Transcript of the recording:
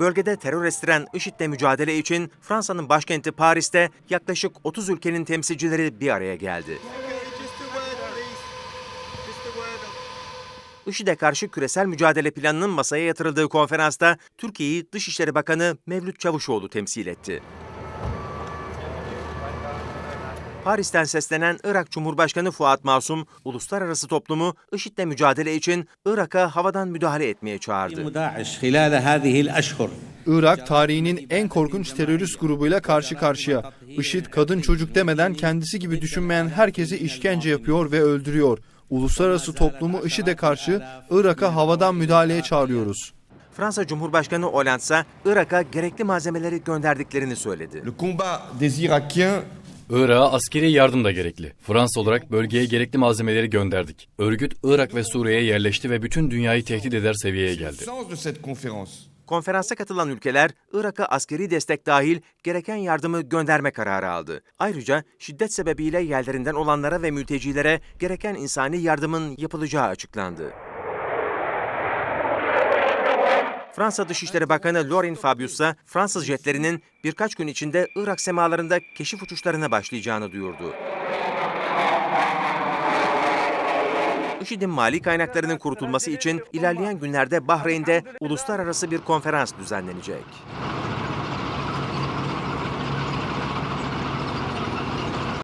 Bölgede terör estiren IŞİD'le mücadele için Fransa'nın başkenti Paris'te yaklaşık 30 ülkenin temsilcileri bir araya geldi. IŞİD'e karşı küresel mücadele planının masaya yatırıldığı konferansta Türkiye'yi Dışişleri Bakanı Mevlüt Çavuşoğlu temsil etti. Paris'ten seslenen Irak Cumhurbaşkanı Fuat Masum, uluslararası toplumu IŞİD'le mücadele için Irak'a havadan müdahale etmeye çağırdı. Irak tarihinin en korkunç terörist grubuyla karşı karşıya. IŞİD kadın çocuk demeden kendisi gibi düşünmeyen herkesi işkence yapıyor ve öldürüyor. Uluslararası toplumu IŞİD'e karşı Irak'a havadan müdahaleye çağırıyoruz. Fransa Cumhurbaşkanı Hollande ise Irak'a gerekli malzemeleri gönderdiklerini söyledi. Le combat des Irakiens Irak'a askeri yardım da gerekli. Fransa olarak bölgeye gerekli malzemeleri gönderdik. Örgüt Irak ve Suriye'ye yerleşti ve bütün dünyayı tehdit eder seviyeye geldi. Konferansa katılan ülkeler Irak'a askeri destek dahil gereken yardımı gönderme kararı aldı. Ayrıca şiddet sebebiyle yerlerinden olanlara ve mültecilere gereken insani yardımın yapılacağı açıklandı. Fransa Dışişleri Bakanı Laurent Fabius ise Fransız jetlerinin birkaç gün içinde Irak semalarında keşif uçuşlarına başlayacağını duyurdu. IŞİD'in mali kaynaklarının kurutulması için ilerleyen günlerde Bahreyn'de uluslararası bir konferans düzenlenecek.